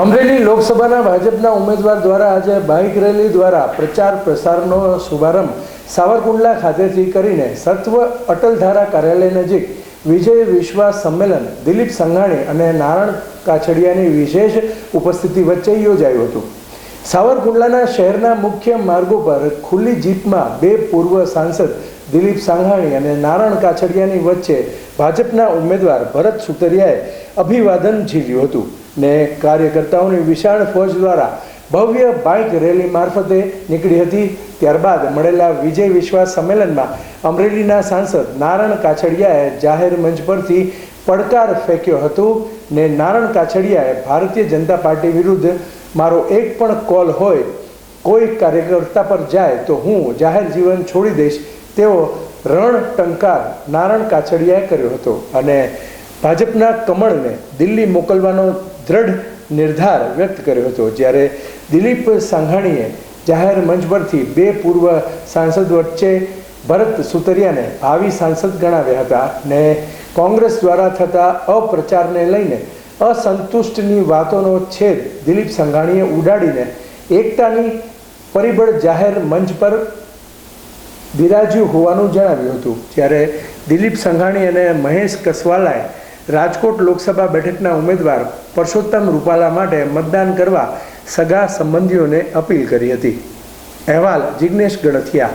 અમરેલી લોકસભાના ભાજપના ઉમેદવાર દ્વારા આજે બાઇક રેલી દ્વારા પ્રચાર પ્રસારનો શુભારંભ સાવરકુંડલા ખાતેથી કરીને સત્વ અટલધારા કાર્યાલય નજીક વિજય વિશ્વાસ સંમેલન, દિલીપ સંઘાણી અને નારણ કાછડિયાની વિશેષ ઉપસ્થિતિ વચ્ચે યોજાયું હતું. સાવરકુંડલાના શહેરના મુખ્ય માર્ગો પર ખુલ્લી જીપમાં બે પૂર્વ સાંસદ દિલીપ સાંઘાણી અને નારણ કાછડિયાની વચ્ચે ભાજપના ઉમેદવાર ભરત સુતરિયાએ અભિવાદન ઝીલ્યું હતું. ને કાર્યકર્તાઓની વિશાળ ફોજ દ્વારા ભવ્ય બાઇક રેલી મારફતે નીકળી હતી. ત્યારબાદ મળેલા વિજય વિશ્વાસ સંમેલનમાં અમરેલીના સાંસદ નારણ કાછડિયાએ જાહેર મંચ પરથી પડકાર ફેંક્યો હતો ને નારણ કાછડિયાએ ભારતીય જનતા પાર્ટી વિરુદ્ધ મારો એક પણ કોલ હોય, કોઈ કાર્યકર્તા પર જાય તો હું જાહેર જીવન છોડી દઈશ, તેવો રણ ટંકાર નારણ કાછડિયાએ કર્યો હતો. અને ભાજપના કમળને દિલ્હી મોકલવાનો દ્રઢ નિર્ધાર વ્યક્ત કર્યો હતો. જ્યારે દિલીપ સાંઘાણીએ જાહેર મંચ પરથી બે પૂર્વ સાંસદ વચ્ચે ભરત સુતરિયાને ભાવિ સાંસદ ગણાવ્યા હતા ને કોંગ્રેસ દ્વારા થતા અપ્રચારને લઈને અસંતુષ્ટની વાતોનો છેદ દિલીપ સંઘાણીએ ઉડાડીને એકતાની પરિબળ જાહેર મંચ પર બિરાજ્યું હોવાનું જણાવ્યું હતું. જ્યારે દિલીપ સંઘાણી અને મહેશ કસવાલાએ રાજકોટ લોકસભા બેઠકના ઉમેદવાર પરસોત્તમ રૂપાલા માટે મતદાન કરવા સગા સંબંધીઓને અપીલ કરી હતી. અહેવાલ જિગ્નેશ ગણથિયા